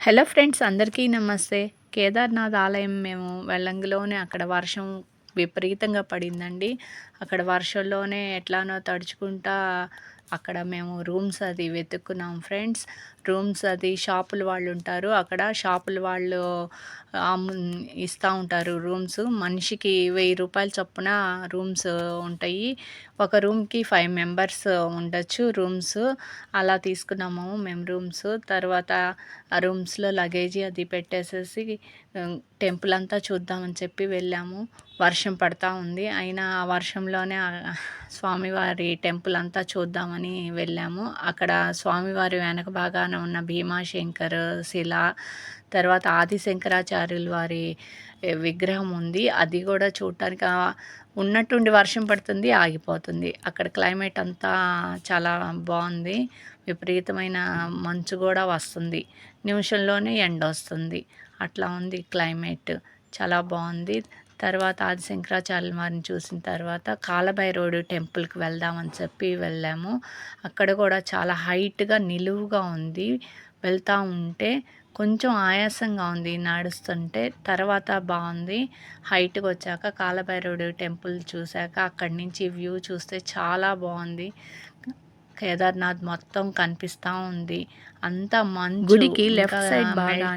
Hello friends అందరికీ నమస్తే. కేదార్నాథ్ ఆలయం మేము వెళ్ళంగిలోనే అక్కడ వర్షం విపరీతంగా పడిందండి. అక్కడ వర్షంలోనే ఎట్లానో తడుచుకుంటా అక్కడ మేము రూమ్స్ అది వెతుక్కున్నాం ఫ్రెండ్స్. రూమ్స్ అది షాపుల వాళ్ళు ఉంటారు. అక్కడ షాపుల వాళ్ళు ఇస్తూ ఉంటారు రూమ్స్. మనిషికి వెయ్యి రూపాయలు చొప్పున రూమ్స్ ఉంటాయి. ఒక రూమ్కి ఫైవ్ మెంబర్స్ ఉండొచ్చు రూమ్స్. అలా తీసుకున్నాము మేము రూమ్స్. తర్వాత ఆ రూమ్స్లో లగేజీ అది పెట్టేసేసి టెంపుల్ అంతా చూద్దామని చెప్పి వెళ్ళాము. వర్షం పడతా ఉంది. అయినా ఆ వర్షంలోనే స్వామివారి టెంపుల్ అంతా చూద్దామని వెళ్ళాము. అక్కడ స్వామివారి వెనక భాగాన ఉన్న భీమాశంకర్ శిల తర్వాత ఆదిశంకరాచార్యుల వారి విగ్రహం ఉంది. అది కూడా చూడటానికి ఉన్నట్టుండి వర్షం పడుతుంది ఆగిపోతుంది. అక్కడ క్లైమేట్ అంతా చాలా బాగుంది. విపరీతమైన మంచు కూడా వస్తుంది. నిమిషంలోనే ఎండ వస్తుంది అట్లా ఉంది క్లైమేట్. చాలా బాగుంది. తర్వాత ఆది శంకరాచార్య వారిని చూసిన తర్వాత కాలభైరవుడు టెంపుల్కి వెళ్దామని చెప్పి వెళ్ళాము. అక్కడ కూడా చాలా హైట్గా నిలువుగా ఉంది. వెళ్తూ ఉంటే కొంచెం ఆయాసంగా ఉంది. నడుస్తుంటే తర్వాత బాగుంది. హైట్కి వచ్చాక కాలభైరవుడు టెంపుల్ చూశాక అక్కడి నుంచి వ్యూ చూస్తే చాలా బాగుంది. కేదార్నాథ్ మొత్తం కనిపిస్తూ ఉంది. అంత మంచు గుడికి లెఫ్ట్ సైడ్ బాగా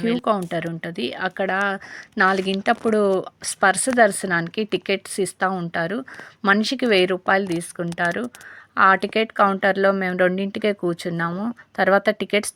క్యూ కౌంటర్ ఉంటుంది. అక్కడ నాలుగింటప్పుడు స్పర్శ దర్శనానికి టికెట్స్ ఇస్తూ ఉంటారు. మనిషికి వెయ్యి రూపాయలు తీసుకుంటారు. ఆ టికెట్ కౌంటర్లో మేము రెండింటికే కూర్చున్నాము. తర్వాత టికెట్స్